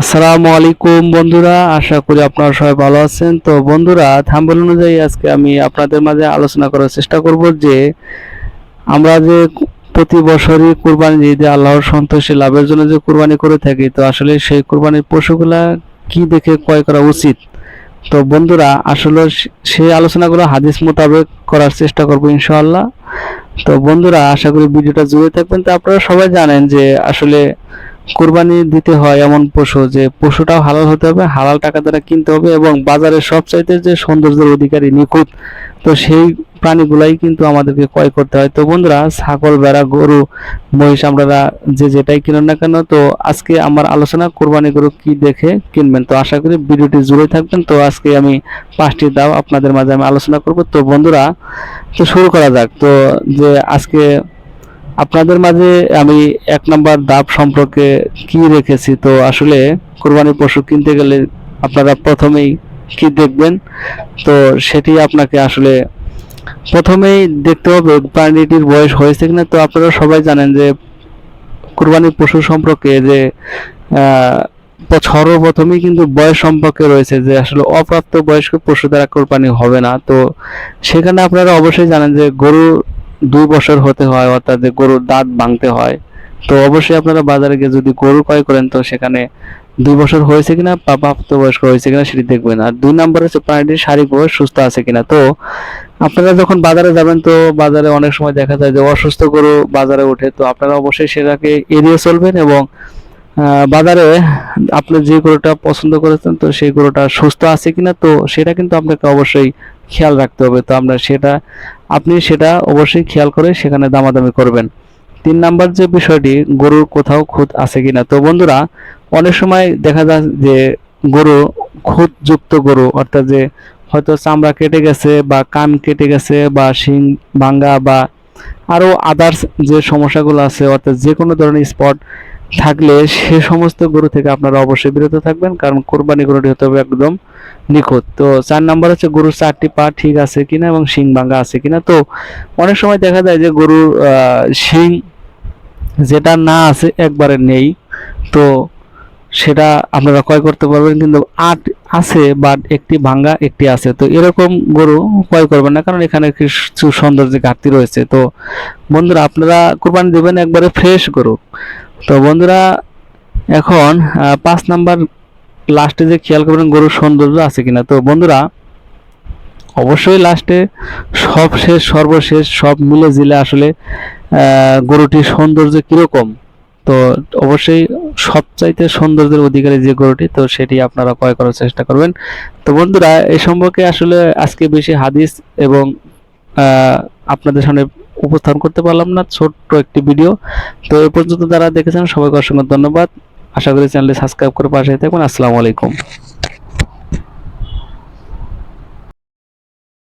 আসসালামু আলাইকুম বন্ধুরা, আশা করি আপনারা সবাই ভালো আছেন। তো বন্ধুরা থাম্বল অনুযায়ী আজকে আমি আপনাদের মাঝে আলোচনা করার চেষ্টা করব যে, আমরা যে প্রতি বছরই কুরবানি ঈদে আল্লাহর সন্তোষী লাভের জন্য যে কুরবানি করে থাকি, তো আসলে সেই কুরবানির পশুগুলা কি দেখে ক্রয় করা উচিত? তো বন্ধুরা, আসলে সেই আলোচনাগুলো হাদিস মোতাবেক করার চেষ্টা করব ইনশাআল্লাহ। তো বন্ধুরা, আশা করি ভিডিওটা জুড়ে থাকবেন। তো আপনারা সবাই জানেন যে, আসলে কোরবানি দিতে হয় এমন পশু যে পশুটাও হালাল হতে হবে, হালাল টাকা দ্বারা কিনতে হবে এবং বাজারের সবচাইতে যে সৌন্দর্যের অধিকারী নিখুঁত, তো সেই প্রাণীগুলাই কিন্তু আমাদেরকে ক্রয় করতে হয়। তো বন্ধুরা, ছাগল বেড়া গরু, মহিষ আমরা যে যেটাই কিনেন না কেন, তো আজকে আমার আলোচনা কোরবানি গরু কি দেখে কিনবেন, তো আশা করি ভিডিওটি জুড়ে থাকবেন। তো আজকে আমি পাঁচটি দাও আপনাদের মাঝে আমি আলোচনা করব। তো বন্ধুরা, তো শুরু করা যাক। তো যে আজকে আপনাদের মাঝে আমি এক নম্বর দাব সম্পর্কে কি রেখেছি? তো আসলে কোরবানি পশু কিনতে গেলে আপনারা প্রথমেই কি দেখবেন? তো সেটি আপনাকে আসলে প্রথমেই দেখতে হবে প্রাণীটির বয়স হয়েছে কিনা। তো আপনারা সবাই জানেন যে কোরবানি পশু সম্পর্কে যে সর্বপ্রথমেই কিন্তু বয়স সম্পর্কে রয়েছে যে আসলে অপ্রাপ্ত বয়স্ক পশু দ্বারা কোরবানি হবে না। তো সেখানে আপনারা অবশ্যই জানেন যে গরু দুই বছর হতে হয়, অর্থাৎ গরুর দাঁত ভাঙতে হয়। তো অবশ্যই আপনারা বাজারে গিয়ে যদি গরু ক্রয় করেন, তো সেখানে দুই বছর হয়েছে কিনা, বা প্রাপ্তবয়স্ক হয়েছে কিনা সেটি দেখবেন। আর দুই নম্বর হচ্ছে প্রাণীটির শারীরিকভাবে সুস্থ আছে কিনা। তো আপনারা যখন বাজারে যাবেন, তো বাজারে অনেক সময় দেখা যায় যে অসুস্থ গরু বাজারে ওঠে। তো আপনারা অবশ্যই সেটাকে এড়িয়ে চলবেন এবং বাজারে আপনি যে গরুটা পছন্দ করেছেন, তো সেই গরুটা সুস্থ আছে কিনা, তো সেটা কিন্তু আপনাকে অবশ্যই খেয়াল রাখতে হবে। তো আমরা সেটা আপনি সেটা অবশ্যই খেয়াল করে সেখানে দামাদামি করবেন। তিন নাম্বার যে বিষয়টি, গরুর কোথাও খুঁত আছে কিনা? তো বন্ধুরা, অনেক সময় দেখা যায় যে গরু খুঁতযুক্ত গরু, অর্থাৎ যে হয়তো চামড়া কেটে গেছে বা কান কেটে গেছে বা শিং, ভাঙ্গা বা আরও আদার্স যে সমস্যাগুলো আছে, অর্থাৎ যে কোনো ধরনের স্পট থাকলে সে সমস্ত গরু থেকে আপনারা অবশ্যই বিরত থাকবেন, কারণ কোরবানি গরুটি হতে হবে একদম নিখুঁত। তো চার নাম্বার হচ্ছে গরুর চারটি পা ঠিক আছে কিনা এবং শিং ভাঙ্গা আছে কিনা। তো অনেক সময় দেখা যায় যে গরুর শিং যেটা না আছে একবারে নেই, তো সেটা আপনারা ক্রয় করতে পারবেন, কিন্তু আট আছে বাট একটি ভাঙ্গা একটি আছে। তো এরকম গরু ক্রয় করবেন না, কারণ এখানে কিছু সৌন্দর্যের ঘাটতি রয়েছে। তো বন্ধুরা, আপনারা কোরবানি দেবেন একবারে ফ্রেশ গরু। তো বন্ধুরা, এখন পাঁচ নাম্বার লাস্টে যে খেয়াল করবেন গরুর সৌন্দর্য আছে কিনা। তো বন্ধুরা, অবশ্যই লাস্টে সব শেষ, সর্বশেষ, সব মিলে জিলে আসলে গরুটির সৌন্দর্য কীরকম। তো অবশ্যই সবচাইতে সৌন্দর্যের অধিকারী যে গরুটি, তো সেটি আপনারা ক্রয় করার চেষ্টা করবেন। তো বন্ধুরা এই সম্পর্কে আসলে আজকে বেশি হাদিস এবং আপনাদের সামনে উপস্থাপন করতে পারলাম না, ছোট্ট একটি ভিডিও তো এ পর্যন্ত যারা দেখেছেন, সবাইকে অসংখ্য ধন্যবাদ। আশা করি চ্যানেলটি সাবস্ক্রাইব করে পাশে থাকবেন আসসালামু আলাইকুম।